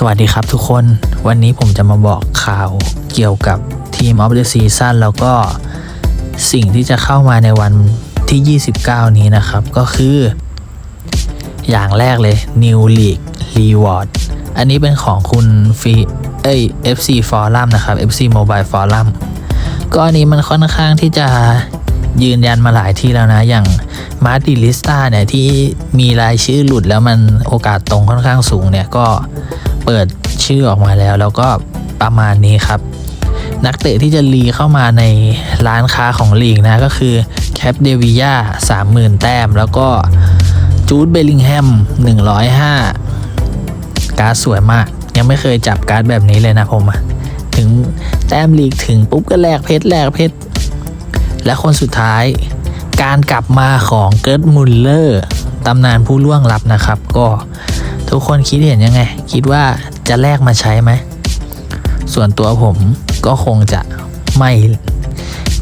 สวัสดีครับทุกคนวันนี้ผมจะมาบอกข่าวเกี่ยวกับทีม of the Season แล้วก็สิ่งที่จะเข้ามาในวันที่ 29 นี้นะครับ ก็คือ อย่างแรกเลย New League Reward อันนี้เป็นของคุณฟีเอ้ย FC Forum นะครับ FC Mobile Forum ก็อันนี้มันค่อนข้างที่จะยืนยันมาหลายที่แล้วนะ อย่างมาร์ติลิสตาเนี่ยที่มีรายชื่อหลุดแล้วมันโอกาสตรงค่อนข้างสูงเนี่ยก็ เปิดชื่อออกมาแล้ว แล้วก็ประมาณนี้ครับ นักเตะที่จะรีเข้ามาในร้านค้าของลีกนะก็คือแคปเดวิยา30,000 แต้ม แล้วก็จูดเบลลิงแฮม 105 การ์ดสวยมาก ยังไม่เคยจับการ์ดแบบนี้เลยนะผมถึงแต้มลีกถึงปุ๊บก็แลกเพชรแลกเพชรและคนสุดท้ายการกลับมาของเกิร์ตมุลเลอร์ตำนานผู้ล่วงลับนะครับ ก็ ทุกคนคิดเห็นยังไง คิดว่าจะแลกมาใช้ไหม ส่วนตัวผมก็คงจะไม่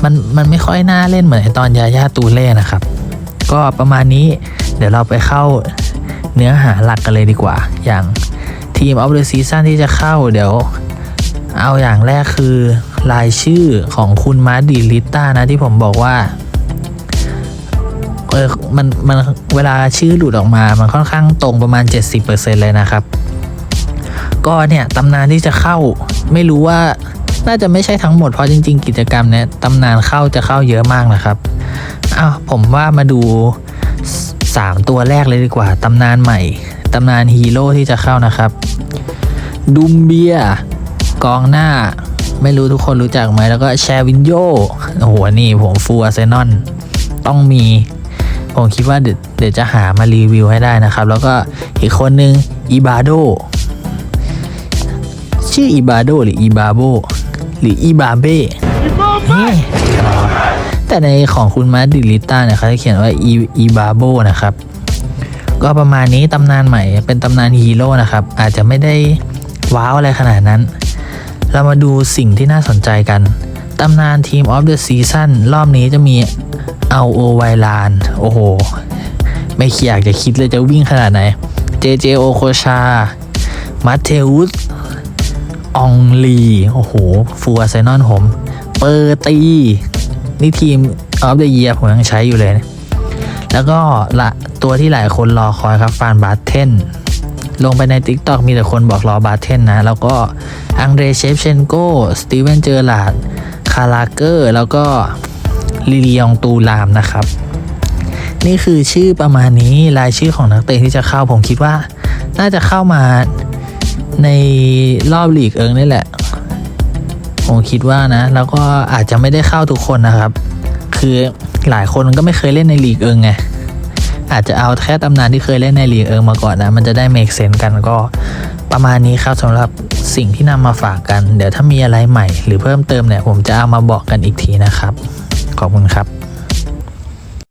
มันมันไม่ค่อยน่าเล่นเหมือนตอนยาย่าตูเล่นะครับ ก็ประมาณนี้เดี๋ยวเราไปเข้าเนื้อหาหลักกันเลยดีกว่า อย่างทีมออฟเดอะซีซั่นที่จะเข้าเดี๋ยว เอาอย่างแรกคือรายชื่อของคุณมาร์ดีลิต้านะที่ผมบอกว่า เออมันมันเวลาชื่อหลุดออกมา มันค่อนข้างตรงประมาณ 70%เลยนะครับ ก็เนี่ยตำนานที่จะเข้าไม่รู้ว่าน่าจะไม่ใช่ทั้งหมดเพราะจริง ๆ กิจกรรมเนี่ยตำนานเข้าจะเข้าเยอะมากนะครับอ้าวผมว่ามาดู 3 ตัวแรกเลยดีกว่าตำนานใหม่ตำนานฮีโร่ที่จะเข้านะครับ ดุมเบียกองหน้า ไม่รู้ทุกคนรู้จักไหมแล้วก็แชร์วินโยโอ้โหนี่ผมฟูอาเซนอลต้องมี ผมคิดว่าเดี๋ยวเดี๋ยวจะหามารีวิวให้ได้นะครับ แล้วก็อีกคนนึงอีบาโดชื่ออีบาโดหรืออีบาโบหรืออีบาเบ้เฮ้ยอะไรวะแต่ในของคุณมาดิลิต้าเนี่ยเขาจะเขียนว่าอีอีบาโบนะครับ ก็ประมาณนี้ตำนานใหม่เป็นตำนานฮีโร่นะครับ อาจจะไม่ได้ว้าวอะไรขนาดนั้น เรามาดูสิ่งที่น่าสนใจกัน ตำนานทีมออฟเดอะซีซั่นรอบนี้จะมี เอาโอไวลาน โอ้โห ไม่อยากจะคิดเลยจะวิ่งขนาดไหน เจเจโอโคชา มาเทอุสอองลี โอ้โห ฟูอาร์เซนอลผม เปอร์ตี นี่ทีมออฟเดอะเยียผมยังใช้อยู่เลยนะแล้วก็ละตัวที่หลายคนรอคอยครับฟานบาร์เทนลงไปใน Tik t o อกมีแต่คนบอกรอบาร์เทนนะ แล้วก็อังเดรเชฟเชนโกสตีเวนเจอร์ลาดคาราเกอร์ แล้วก็ ลิลียองตูลามนะครับ นี่คือชื่อประมาณนี้รายชื่อของนักเตะที่จะเข้าผมคิดว่า น่าจะเข้ามาในรอบลีกเอิงนี่แหละ ผมคิดว่านะ แล้วก็อาจจะไม่ได้เข้าทุกคนนะครับ คือหลายคนก็ไม่เคยเล่นในลีกเอิงไงอาจจะเอาแค่ตำนานที่เคยเล่นในลีกเอิงมาก่อนนะ มันจะได้เมกเซนกันก็ประมาณนี้ครับสำหรับสิ่งที่นำมาฝากกัน เดี๋ยวถ้ามีอะไรใหม่ หรือเพิ่มเติมเนี่ยผมจะเอามาบอกกันอีกทีนะครับ ขอบคุณครับ